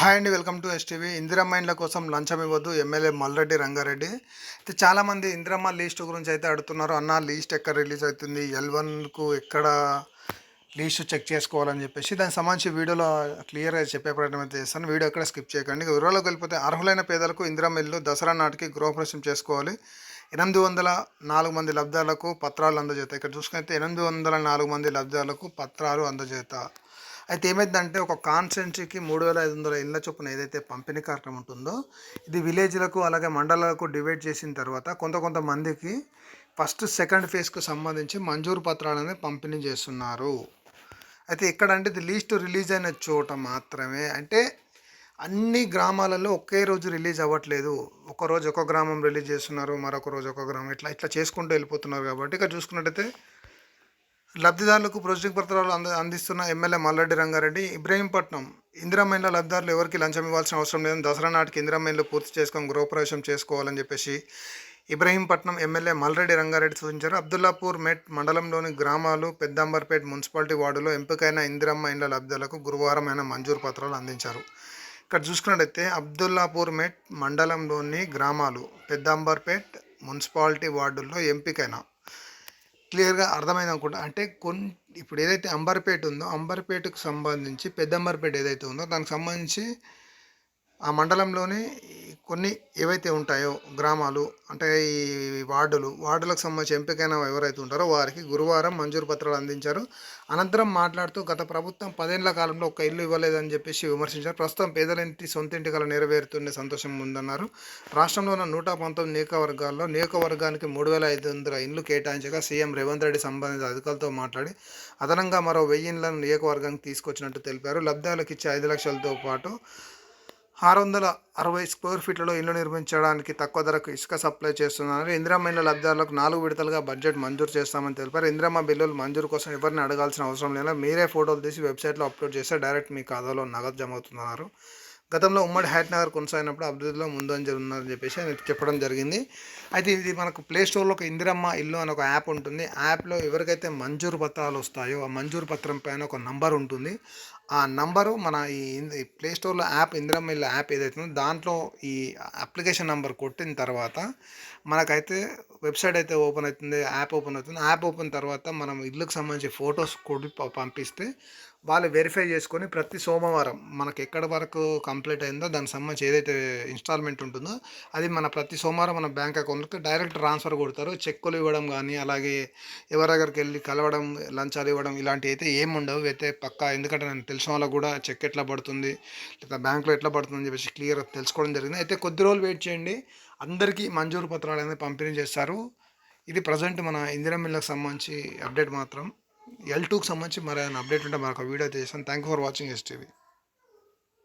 Hi అండి welcome to STV. Indiramma కోసం లంచం ఇవ్వద్దు ఎమ్మెల్యే మల్రెడ్డి రంగారెడ్డి. అయితే చాలామంది ఇందిరమ్మ లీస్ట్ గురించి అయితే అడుగుతున్నారు. అన్న లీస్ట్ ఎక్కడ రిలీజ్ అవుతుంది? ఎల్ వన్కు ఎక్కడ లీస్ట్ చెక్ చేసుకోవాలని చెప్పేసి దానికి సంబంధించి వీడియోలో క్లియర్గా చెప్పే ప్రయత్నం అయితే చేస్తాను. వీడియో ఎక్కడ స్కిప్ చేయకండి. వివరాలకు వెళ్ళిపోతే అర్హులైన పేదలకు ఇందిరమ్మ ఇల్లు దసరా నాటికి గృహప్రవేశం చేసుకోవాలి. ఎనిమిది వందల నాలుగు మంది లబ్ధాలకు పత్రాలు అందజేత. ఇక్కడ చూసుకుంటే ఎనిమిది వందల నాలుగు మంది లబ్ధాలకు పత్రాలు అందజేత. అయితే ఏమైందంటే ఒక కాన్స్టెన్సీకి మూడు వేల ఐదు వందల ఇళ్ళ చొప్పున ఏదైతే పంపిణీ కార్యక్రమం ఉంటుందో ఇది విలేజ్లకు అలాగే మండలాలకు డివైడ్ చేసిన తర్వాత కొంత కొంతమందికి ఫస్ట్ సెకండ్ ఫేజ్కు సంబంధించి మంజూరు పత్రాలని పంపిణీ చేస్తున్నారు. అయితే ఎక్కడంటే ఇది లీస్ట్ రిలీజ్ అయిన చోట మాత్రమే. అంటే అన్ని గ్రామాలలో ఒకే రోజు రిలీజ్ అవ్వట్లేదు. ఒక రోజు ఒక గ్రామం రిలీజ్ చేస్తున్నారు మరొక రోజు ఒక గ్రామం ఇట్లా ఇట్లా చేసుకుంటూ వెళ్ళిపోతున్నారు కాబట్టి ఇక్కడ చూసుకున్నట్టయితే లబ్ధిదారులకు ప్రొసీడింగ్ పత్రాలు అంద అందిస్తున్న ఎమ్మెల్యే మల్లారెడ్డి రంగారెడ్డి ఇబ్రహీంపట్నం ఇందిరామైన్ల లబ్ధిదారులు ఎవరికి లంచం ఇవ్వాల్సిన అవసరం లేదని దసరా నాటికి ఇందిరామైన్లు పూర్తి చేసుకొని గృహప్రవేశం చేసుకోవాలని చెప్పేసి ఇబ్రహీంపట్నం ఎమ్మెల్యే మల్రెడ్డి రంగారెడ్డి సూచించారు. అబ్దుల్లాపూర్ మెట్ మండలంలోని గ్రామాలు పెద్దాంబర్పేట్ మున్సిపాలిటీ వార్డులో ఎంపికైన ఇందిరమ్మ ఇండ్ల లబ్ధిదారులకు గురువారం ఆయన మంజూరు పత్రాలు అందించారు. ఇక్కడ చూసుకున్నట్టయితే అబ్దుల్లాపూర్ మెట్ మండలంలోని గ్రామాలు పెద్దాంబర్పేట్ మున్సిపాలిటీ వార్డుల్లో ఎంపికైన క్లియర్గా అర్థమైంది అనుకుంటా అంటే కొన్ని ఇప్పుడు ఏదైతే అంబర్పేట ఉందో అంబర్పేటకు సంబంధించి పెద్ద అంబర్పేట ఏదైతే ఉందో దానికి సంబంధించి ఆ మండలంలోనే కొన్ని ఏవైతే ఉంటాయో గ్రామాలు అంటే ఈ వార్డులు వార్డులకు సంబంధించి ఎంపికైన ఎవరైతే ఉంటారో వారికి గురువారం మంజూరు పత్రాలు అందించారు. అనంతరం మాట్లాడుతూ గత ప్రభుత్వం పదేళ్ళ కాలంలో ఒక ఇల్లు ఇవ్వలేదని చెప్పేసి విమర్శించారు. ప్రస్తుతం పేదలింటి సొంత ఇంటి కల నెరవేరుతుండే సంతోషం ఉందన్నారు. రాష్ట్రంలో ఉన్న నూట పంతొమ్మిది నియోజకవర్గాల్లో నియోజకవర్గానికి మూడు వేల ఐదు వందల ఇండ్లు కేటాయించగా సీఎం రేవంత్ రెడ్డి సంబంధిత అధికారులతో మాట్లాడి అదనంగా మరో వెయ్యి ఇండ్లను నియోజకవర్గానికి తీసుకొచ్చినట్టు తెలిపారు. లబ్ధాలకు ఇచ్చే ఐదు లక్షలతో పాటు ఆరు వందల అరవై స్క్వేర్ ఫీట్లలో ఇల్లు నిర్మించడానికి తక్కువ ధరకు ఇసుక సప్లై చేస్తున్నారు ఇందిరమ్మ ఇళ్ళ లబ్ధిదారులకు నాలుగు విడతలుగా బడ్జెట్ మంజూరు చేస్తామని తెలిపారు. ఇందిరమ్మ బిల్లులు మంజూరు కోసం ఎవరిని అడగాల్సిన అవసరం లేదు మీరే ఫోటోలు తీసి వెబ్సైట్లో అప్లోడ్ చేస్తే డైరెక్ట్ మీ ఖాతాలో నగదు జమ అవుతున్నారు గతంలో ఉమ్మడి హ్యాట్ నగర్ కొనసాగినప్పుడు అభివృద్ధిలో ముందంజలు ఉన్నారని చెప్పేసి ఆయన చెప్పడం జరిగింది. అయితే ఇది మనకు ప్లే స్టోర్లో ఒక ఇందిరమ్మ ఇల్లు అని ఒక యాప్ ఉంటుంది. యాప్లో ఎవరికైతే మంజూరు పత్రాలు వస్తాయో ఆ మంజూరు పత్రం పైన ఒక నంబర్ ఉంటుంది. ఆ నంబరు మన ఈ ప్లే స్టోర్లో యాప్ ఇందిరమ్మ యాప్ ఏదైతే ఉందో దాంట్లో ఈ అప్లికేషన్ నెంబర్ కొట్టిన తర్వాత మనకైతే వెబ్సైట్ అయితే ఓపెన్ అవుతుంది యాప్ ఓపెన్ అవుతుంది. యాప్ ఓపెన్ తర్వాత మనం ఇల్లుకు సంబంధించి ఫొటోస్ కొట్టి పంపిస్తే వాళ్ళు వెరిఫై చేసుకొని ప్రతి సోమవారం మనకి ఎక్కడ వరకు కంప్లీట్ అయిందో దానికి సంబంధించి ఏదైతే ఇన్స్టాల్మెంట్ ఉంటుందో అది మన ప్రతి సోమవారం మన బ్యాంక్ అకౌంట్కి డైరెక్ట్ ట్రాన్స్ఫర్ కొడతారు. చెక్కులు ఇవ్వడం కానీ అలాగే ఎవరి దగ్గరికి వెళ్ళి కలవడం లంచాలు ఇవ్వడం ఇలాంటివి అయితే ఏమి ఉండవు. అయితే పక్కా ఎందుకంటే నేను తెలిసిన వాళ్ళకు కూడా చెక్ ఎట్లా పడుతుంది లేదా బ్యాంక్లో ఎట్లా పడుతుంది అని చెప్పేసి క్లియర్గా తెలుసుకోవడం జరిగింది. అయితే కొద్ది రోజులు వెయిట్ చేయండి. అందరికీ మంజూరు పత్రాలు అనేది పంపిణీ చేస్తారు. ఇది ప్రజెంట్ మన ఇందిరా మిల్లకు సంబంధించి అప్డేట్ మాత్రం. ఎల్ టూకి సంబంధించి మరి అప్డేట్ ఉంటే మనకు వీడియో చేస్తాను thank you for watching STV